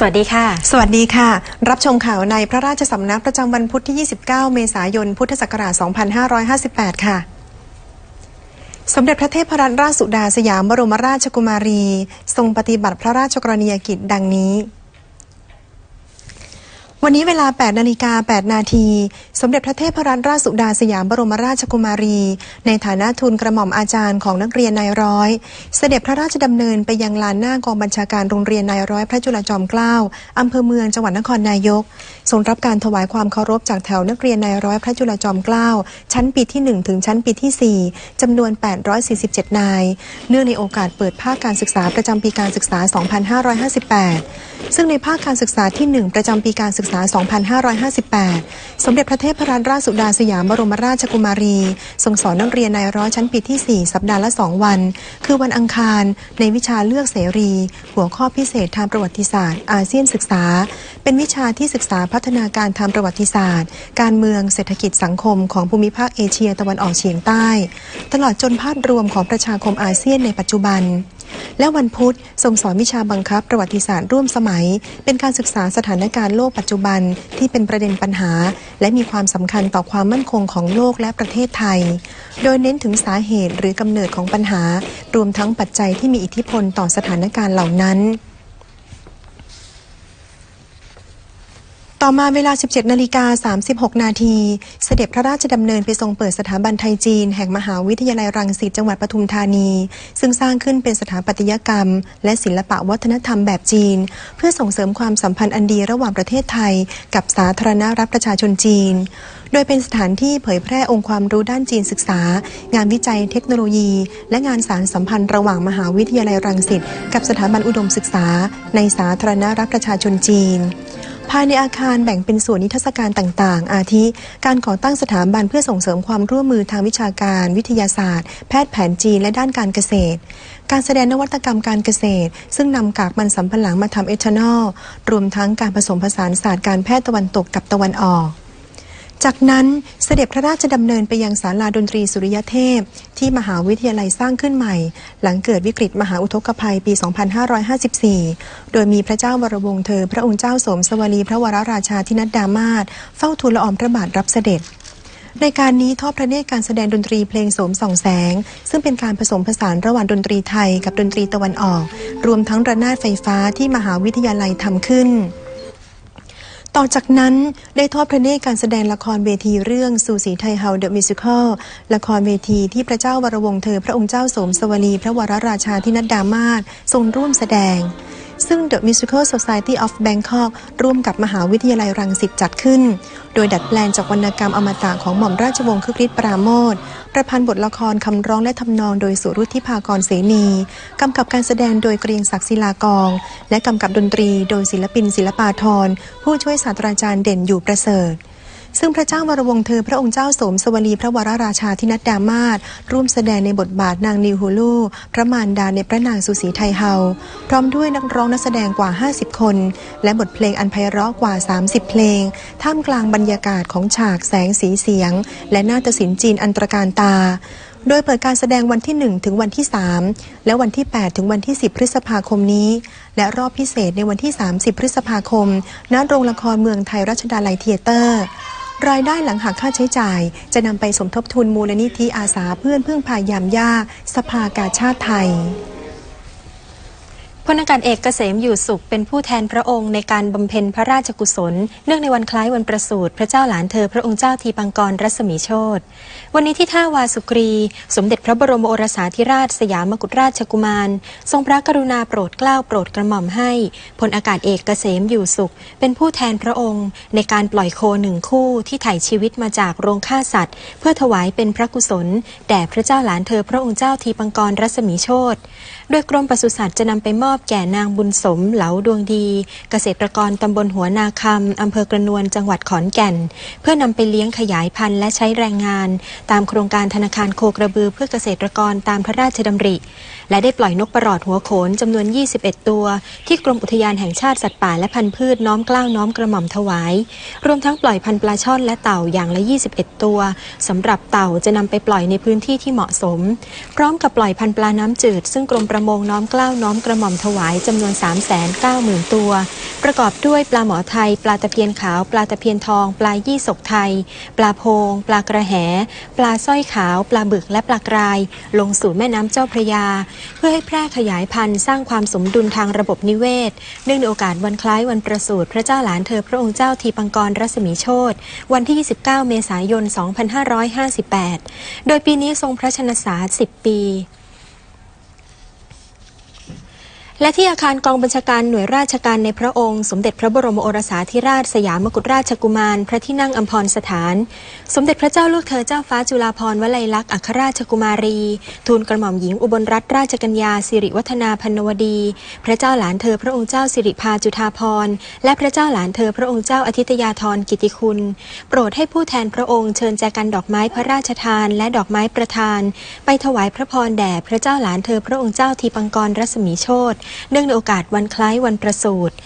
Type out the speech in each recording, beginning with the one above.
สวัสดีค่ะ สวัสดีค่ะ รับชมข่าวในพระราชสำนักประจำวันพุธที่ 29 เมษายน พุทธศักราช 2558 ค่ะ สมเด็จพระเทพรัตนราชสุดาสยามบรมราชกุมารี ทรงปฏิบัติพระราชกรณียกิจดังนี้ วันนี้เวลา 8 นาฬิกา 8 นาที สมเด็จพระเทพรัตนราชสุดาสยามบรมราชกุมารี ในฐานะทุนกระหม่อมอาจารย์ของนักเรียนนายร้อย เสด็จพระราชดำเนินไปยังลานหน้ากองบัญชาการโรงเรียนนายร้อยพระจุลจอมเกล้าอำเภอเมืองจังหวัดนครนายก ทรงรับการถวายความเคารพจากแถวนักเรียนนายร้อยพระจุลจอมเกล้าชั้นปีที่ 1 ถึงชั้นปีที่ 4จำนวน 847 นาย เนื่องในโอกาสเปิดภาคการศึกษาประจำปีการศึกษา 2558 ซึ่งในภาคการศึกษาที่ 1 ประจำปีการศึกษา 2558 สมเด็จพระเทพรัตนราชสุดาสยามบรมราชกุมารี ทรงสอนนักเรียนนายร้อยชั้นปีที่ 4 สัปดาห์ละ 2 วัน คือวันอังคารในวิชาเลือกเสรี หัวข้อพิเศษทางประวัติศาสตร์ อาเซียนศึกษา เป็นวิชาที่ศึกษาพัฒนาการทางประวัติศาสตร์ การเมืองเศรษฐกิจสังคมของภูมิภาคเอเชียตะวันออกเฉียงใต้ ตลอดจนภาพรวมของประชาคมอาเซียนในปัจจุบัน และวันพุธทรงสอนวิชาบังคับประวัติศาสตร์ร่วมสมัย เป็นการศึกษาสถานการณ์โลกปัจจุบันที่เป็นประเด็นปัญหา และมีความสำคัญต่อความมั่นคงของโลกและประเทศไทย โดยเน้นถึงสาเหตุหรือกำเนิดของปัญหา รวมทั้งปัจจัยที่มีอิทธิพลต่อสถานการณ์เหล่านั้น ต่อมาเวลา 17 นาฬิกา 36 นาที เสด็จพระราชดำเนินไปทรงเปิดสถาบันไทยจีน แห่งมหาวิทยาลัยรังสิตจังหวัดปทุมธานี ซึ่งสร้างขึ้นเป็นสถาปัตยกรรม และศิลปะวัฒนธรรมแบบจีน เพื่อส่งเสริมความสัมพันธ์อันดีระหว่างประเทศไทย กับสาธารณรัฐประชาชนจีน โดยเป็นสถานที่เผยแพร่องค์ความรู้ด้านจีนศึกษา งานวิจัยเทคโนโลยี และงานสารสัมพันธ์ระหว่างมหาวิทยาลัยรังสิตกับสถาบันอุดมศึกษา ในสาธารณรัฐประชาชนจีน ภายในอาคารแบ่งเป็นส่วนนิทรรศการต่างๆ อาทิ การก่อตั้งสถาบันเพื่อส่งเสริมความร่วมมือทางวิชาการ วิทยาศาสตร์ แพทย์แผนจีนและด้านการเกษตร การแสดงนวัตกรรมการเกษตร ซึ่งนำกากมันสำปะหลังมาทำเอทานอล รวมทั้งการผสมผสานศาสตร์การแพทย์ตะวันตกกับตะวันออก จากนั้นเสด็จพระราชดำเนินไปยังศาลาดนตรีสุริยเทพ ที่มหาวิทยาลัยสร้างขึ้นใหม่ หลังเกิดวิกฤตมหาอุทกภัยปี 2554 โดยมีพระเจ้าวรวงศ์เธอ พระองค์เจ้าสมสวลีพระวรราชาธินัดดามาศเฝ้าทูลละอองพระบาทรับเสด็จในการนี้ทอดพระเนตรการแสดงดนตรีเพลงโสมส่องแสง ซึ่งเป็นการผสมผสานระหว่างดนตรีไทยกับดนตรีตะวันออก รวมทั้งระนาดไฟฟ้าที่มหาวิทยาลัยทำขึ้น ต่อจากนั้นได้ทอดพระเนตรการแสดงละครเวทีเรื่องสูสีไทยเฮาเดอะมิวสิคลละครเวทีที่พระเจ้าวรวงเธอพระองค์เจ้าสมสวรีพระวรราชาธินัดดามาศทรงร่วมแสดง ซึ่ง The Musical Society of Bangkok ร่วมกับมหาวิทยาลัยรังสิตจัดขึ้น โดยดัดแปลงจากวรรณกรรมอมตะของหม่อมราชวงศ์คึกฤทธิ์ปราโมทประพันธ์บทละครคำร้องและทำนองโดยสุรุทธิภากรเสนีกำกับการแสดงโดยเกรียงศักดิ์ศิลากอง และกำกับดนตรีโดยศิลปินศิลปาธรผู้ช่วยศาสตราจารย์เด่นอยู่ประเสริฐ ซึ่งพระเจ้าวรวงเธอพระองค์เจ้าสมสวลีพระวรราชาธินัดดามาศร่วมแสดงในบทบาทนางนิวฮูลูพระมารดาในพระนางสุสีไทยเฮา พร้อมด้วยนักร้องนักแสดงกว่า 50 คน และบทเพลงอันไพเราะกว่า 30 เพลง ท่ามกลางบรรยากาศของฉากแสงสีเสียง และนาฏศิลป์จีนอันตรการตาโดยเปิดการแสดงวันที่ 1 ถึงวันที่ 3 และวันที่ 8 ถึงวันที่ 10 พฤษภาคมนี้ และรอบพิเศษในวันที่ 30 พฤษภาคม ณ โรงละครเมืองไทยรัชดาลัยเทเตอร์ รายได้หลังหักค่าใช้จ่าย จะนำไปสมทบทุนมูลนิธิอาสาเพื่อนพึ่งพายามยาก สภากาชาติไทย พลอากาศเอกเกษมอยู่สุขเป็นผู้แทนพระองค์ในการบำเพ็ญพระราชกุศล เนื่องในวันคล้ายวันประสูติพระเจ้าหลานเธอพระองค์เจ้าทีปังกรรัศมีโชตวันนี้ที่ท่าวาสุกรี สมเด็จพระบรมโอรสาธิราชสยามกุฎราชกุมาร ทรงพระกรุณาโปรดเกล้าโปรดกระหม่อมให้พลอากาศเอกเกษมอยู่สุข เป็นผู้แทนพระองค์ ในการปล่อยโคหนึ่งคู่ที่ไถ่ชีวิตมาจากโรงฆ่าสัตว์ เพื่อถวายเป็นพระกุศลแด่พระเจ้าหลานเธอพระองค์เจ้าทีปังกรรัศมีโชตโดยกรมปศุสัตว์จะนำไปมอบแก่นางบุญสมเหลาดวงดี เกษตรกรตำบลหัวนาคำอำเภอกระนวนจังหวัดขอนแก่น เพื่อนำไปเลี้ยงขยายพันธุ์และใช้แรงงาน ตามโครงการธนาคารโคกระบือเพื่อเกษตรกรตามพระราชดำริ และได้ปล่อยนกประหลอดหัวโขนจำนวน 21 ตัว ที่กรมอุทยานแห่งชาติสัตว์ป่าและพันธุ์พืชน้อมกล้าวน้อมกระหม่อมถวาย รวมทั้งปล่อยพันธุ์ปลาช่อนและเต่าอย่างละ 21 ตัวสำหรับเต่าจะนำไปปล่อยในพื้นที่ที่เหมาะสม พร้อมกับปล่อยพันธุ์ปลาน้ำจืด ซึ่งกรมประมงน้อมกล้าวน้อมกระหม่อมถวายจำนวน 390,000 ตัว ประกอบด้วยปลาหมอไทย ปลาตะเพียนขาว ปลาตะเพียนทอง ปลายี่สกไทย ปลาโพง ปลากระแห ปลาสร้อยขาว ปลาบึกและปลากราย ลงสู่แม่น้ำเจ้าพระยา เพื่อให้แพร่ขยายพันธุ์สร้างความสมดุลทางระบบนิเวศ เนื่องในโอกาสวันคล้ายวันประสูติพระเจ้าหลานเธอพระองค์เจ้าทีปังกรรัศมีโชตวันที่ 29 เมษายน 2558 โดยปีนี้ทรงพระชนสา10 ปี และที่อาคารกองบัญชาการหน่วยราชการในพระองค์ สมเด็จพระบรมโอรสาธิราชสยามกุฎราชกุมาร พระที่นั่งอัมพรสถาน สมเด็จพระเจ้าลูกเธอเจ้าฟ้าจุฬาภรณ์วลัยลักษณ์อัครราชกุมารี ทูลกระหม่อมหญิงอุบลรัตนราชกัญญาสิริวัฒนาพันวดี พระเจ้าหลานเธอพระองค์เจ้าสิริพาจุฑาภรณ์และพระเจ้าหลานเธอพระองค์เจ้าอาทิตยาธรกิติคุณ โปรดให้ผู้แทนพระองค์เชิญแจกันดอกไม้พระราชทาน และดอกไม้ประทาน ไปถวายพระพรแด่พระเจ้าหลานเธอพระองค์เจ้าทีปังกรรัศมีโชตเนื่องในโอกาสวันคล้ายวันประสูติ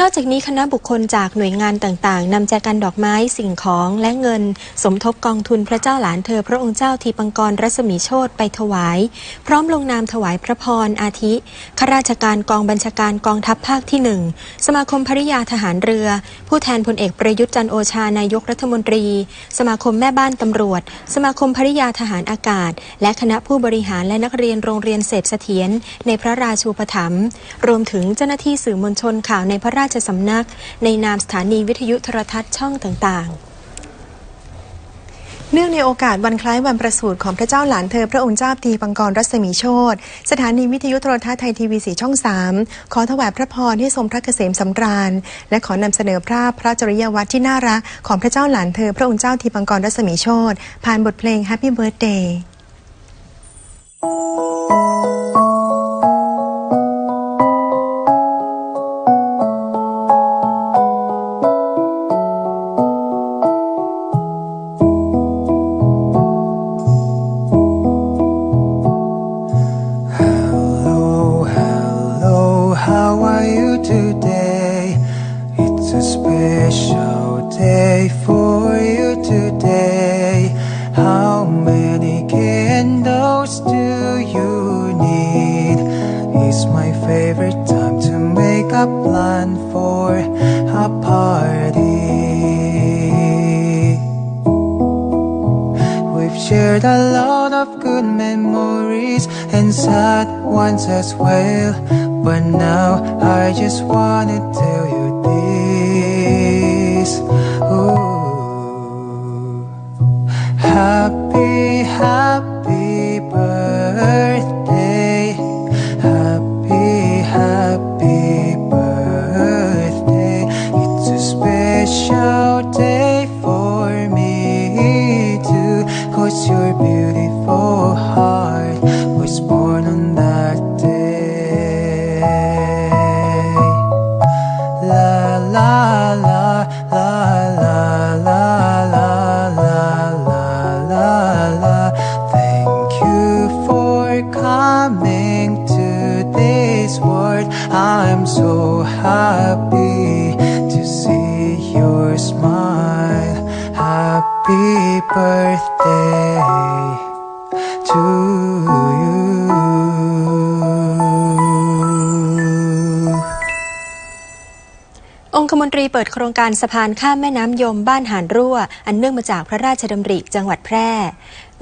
นอกจากนี้คณะบุคคลจากหน่วยงานต่างๆนำแจกันดอกไม้สิ่งของและเงิน สมทบกองทุนพระเจ้าหลานเธอ พระองค์เจ้าทีปังกรรัศมีโชตไปถวาย พร้อมลงนามถวายพระพรอาทิข้าราชการกองบัญชาการกองทัพภาคที่หนึ่งสมาคมภริยาทหารเรือ ผู้แทนพลเอกประยุทธ์จันโอชานายกรัฐมนตรี สมาคมแม่บ้านตำรวจ สมาคมภริยาทหารอากาศ และคณะผู้บริหารและนักเรียนโรงเรียนเสพเสถียรในพระราชูปถัมภ์รวมถึงเจ้าหน้าที่สื่อมวลชนข่าวในพระราชสำนัก ในนามสถานีวิทยุโทรทัศน์ช่องต่างๆเนื่องในโอกาสวันคล้ายวันประสูติของพระเจ้าหลานเธอพระองค์เจ้าทีปังกรรัศมีโชตสถานีวิทยุโทรทัศน์ไทยทีวีสีช่อง3ขอถวายพระพรให้ทรงพระเกษมสำราญ และขอนำเสนอภาพพระจริยวัตรที่น่ารักของพระเจ้าหลานเธอพระองค์เจ้าทีปังกรรัศมีโชตผ่านบทเพลง Happy Birthday plan for a party. We've shared a lot of good memories and sad ones as well. But now I just wanna tell you this. Ooh. Happy, happy coming to this world. I'm so happy to see your smile. Happy birthday to you. องคมนตรีเปิดโครงการสะพานข้ามแม่น้ำยมบ้านหานรั่ว อันเนื่องมาจากพระราชดำริจังหวัดแพร่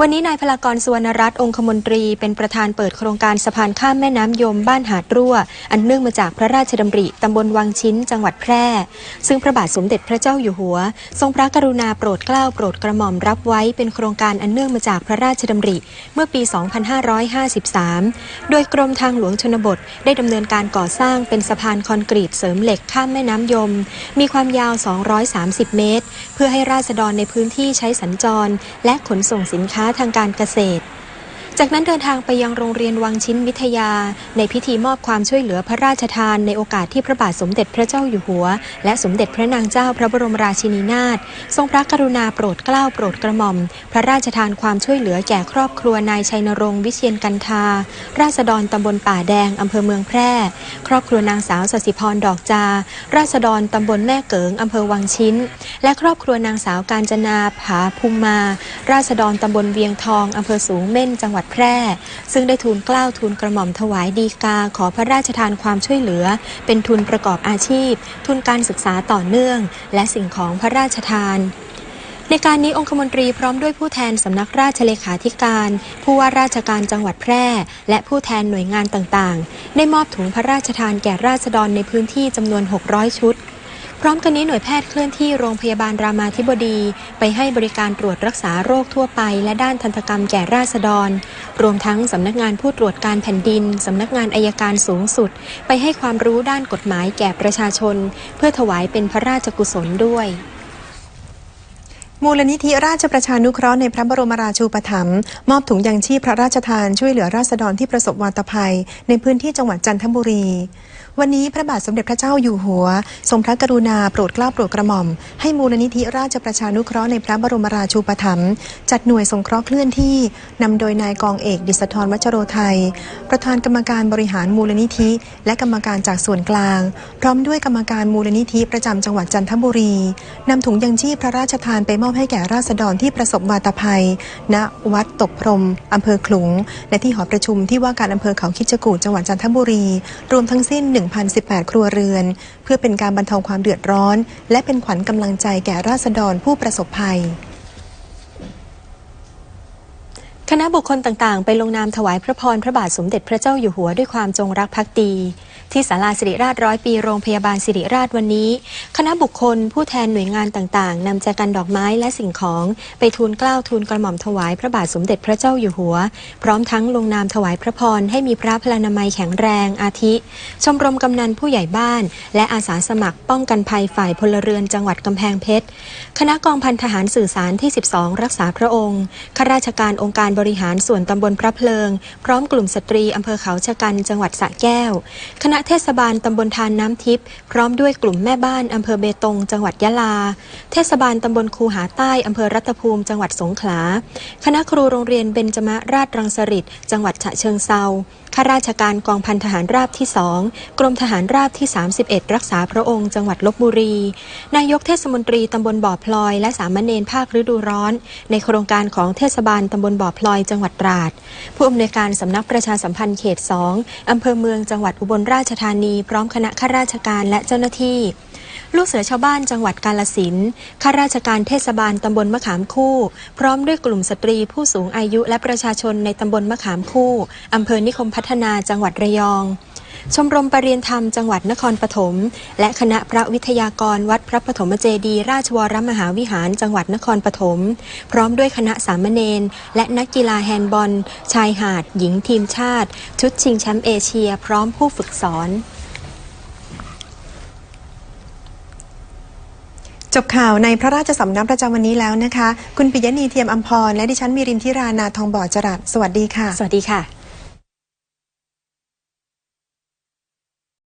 วันนี้นายพลากรสุวรรณรัตน์องคมนตรี เป็นประธานเปิดโครงการสะพานข้ามแม่น้ำยมบ้านหาดรั่ว อันเนื่องมาจากพระราชดำริตำบลวังชิ้น จังหวัดแพร่ ซึ่งพระบาทสมเด็จพระเจ้าอยู่หัว ทรงพระกรุณาโปรดเกล้าโปรดกระหม่อมรับไว้เป็นโครงการอันเนื่องมาจากพระราชดำริ เมื่อปี 2553 โดยกรมทางหลวงชนบทได้ดำเนินการก่อสร้างเป็นสะพานคอนกรีตเสริมเหล็กข้ามแม่น้ำยม มีความยาว 230 เมตร เพื่อให้ราษฎรในพื้นที่ใช้สัญจร และขนส่งสินค้าทางการเกษตร จากนั้นเดินทางไปยังโรงเรียนวังชิ้นวิทยา ในพิธีมอบความช่วยเหลือพระราชทานในโอกาสที่พระบาทสมเด็จพระเจ้าอยู่หัว และสมเด็จพระนางเจ้าพระบรมราชินีนาถทรงพระกรุณาโปรดเกล้าโปรดกระหม่อม พระราชทานความช่วยเหลือแก่ครอบครัวนายชัยนรงค์วิเชียนกันทา ราษฎรตำบลป่าแดงอำเภอเมืองแพร่ ครอบครัวนางสาวสสิพรดอกจา ราษฎรตำบลแม่เกิงอำเภอวังชิ้น และครอบครัวนางสาวกาญจนาผาภูมิมา ราษฎรตำบลเวียงทองอำเภอสูงเม่นจังหวัดแพร่ ซึ่งได้ทูลเกล้าทูลกระหม่อมถวายดีกาขอพระราชทานความช่วยเหลือ เป็นทุนประกอบอาชีพ ทุนการศึกษาต่อเนื่อง และสิ่งของพระราชทานในการนี้องคมนตรีพร้อมด้วยผู้แทนสำนักราชเลขาธิการ ผู้ว่าราชการจังหวัดแพร่ และผู้แทนหน่วยงานต่างๆ ได้มอบถุงพระราชทานแก่ราษฎรในพื้นที่จำนวน 600 ชุด พร้อมกันนี้หน่วยแพทย์เคลื่อนที่โรงพยาบาลรามาธิบดี ไปให้บริการตรวจรักษาโรคทั่วไป และด้านทันตกรรมแก่ราษฎร รวมทั้งสำนักงานผู้ตรวจการแผ่นดิน สำนักงานอายการสูงสุด ไปให้ความรู้ด้านกฎหมายแก่ประชาชน เพื่อถวายเป็นพระราชกุศลด้วยมูลนิธิราชประชานุเคราะห์ในพระบรมราชูปถัมภ์มอบถุงยังชีพพระราชทานช่วยเหลือราษฎรที่ประสบวาตภัย ในพื้นที่จังหวัดจันทบุรี วันนี้พระบาทสมเด็จพระเจ้าอยู่หัว ทรงพระกรุณาโปรดเกล้าโปรดกระหม่อม ให้มูลนิธิราชประชานุเคราะห์ในพระบรมราชูปถัมภ์จัดหน่วยสงเคราะห์เคลื่อนที่นำโดยนายกองเอกดิษฐรวัชโรไทย ประธานกรรมการบริหารมูลนิธิ และกรรมการจากส่วนกลาง พร้อมด้วยกรรมการมูลนิธิประจำจังหวัดจันทบุรีนำถุงยังชีพพระราชทานไปมอบให้แก่ราษฎรที่ประสบวาตภัย ณวัดตกพรมอำเภอขลุง และที่หอประชุมที่ว่าการอำเภอเขาคิดจกูฏจังหวัดจันทบุรี รวมทั้งสิ้น1,018 ครัวเรือน เพื่อเป็นการบรรเทาความเดือดร้อน และเป็นขวัญกำลังใจแก่ราษฎรผู้ประสบภัยคณะบุคคลต่าง ๆ ไปลงนามถวายพระพรพระบาทสมเด็จพระเจ้าอยู่หัวด้วยความจงรักภักดี ที่ศาลาสิริราชร้อยปีโรงพยาบาลสิริราชวันนี้ คณะบุคคลผู้แทนหน่วยงานต่างๆนำแจกันดอกไม้และสิ่งของไปทูลเกล้าทูลกระหม่อมถวายพระบาทสมเด็จพระเจ้าอยู่หัว พร้อมทั้งลงนามถวายพระพรให้มีพระพลานามัยแข็งแรง อาทิ ชมรมกำนันผู้ใหญ่บ้าน และอาสาสมัครป้องกันภัยฝ่ายพลเรือนจังหวัดกำแพงเพชรคณะกองพันทหารสื่อสารที่ 12 รักษาพระองค์ข้าราชการองค์การบริหารส่วนตำบลพระเพลิง พร้อมกลุ่มสตรีอำเภอเขาชะกันจังหวัดสระแก้วคณะเทศบาลตำบลทานน้ำทิพย์พร้อมด้วยกลุ่มแม่บ้านอำเภอเบตง จังหวัดยะลา เทศบาลตำบลคูหาใต้อำเภอรัตภูมิจังหวัดสงขลา คณะครูโรงเรียนเบญจมราชรังสฤษจังหวัดฉะเชิงเซาข้าราชการกองพันทหารราบที่2กรมทหารราบที่ 31 รักษาพระองค์ จังหวัดลบบุรี นายกเทศมนตรีตำบลบ่อพลอย และสามเณรภาคฤดูร้อน ในโครงการของเทศบาลตำบลบ่อพลอย จังหวัดตราด ผู้อำนวยการสำนักประชาสัมพันธ์เขต 2อำเภอเมืองจังหวัดอุบลราชธานี พร้อมคณะข้าราชการและเจ้าหน้าที่ ลูกเสือชาวบ้านจังหวัดกาลสินข้าราชการเทศบาลตำบลมะขามคู่ พร้อมด้วยกลุ่มสตรีผู้สูงอายุและประชาชนในตำบลมะขามคู่อำเภอนิคมพัฒนาจังหวัดระยอง ชมรมปรริยนธรรมจังหวัดนครปฐม และคณะพระวิทยากรวัดพระปฐมเจดีย์ราชวรมหาวิหารจังหวัดนครปฐม พร้อมด้วยคณะสามเณรและนักกีฬาแฮนด์บอล ชายหาด หญิงทีมชาติ ชุดชิงแชมป์เอเชีย พร้อมผู้ฝึกสอนจบข่าวในพระราชสำนักประจำวันนี้แล้วนะคะ คุณปิยะนีเทียมอัมพร และดิฉันมีรินทิรานาทองบ่อจรัสสวัสดีค่ะ สวัสดีค่ะ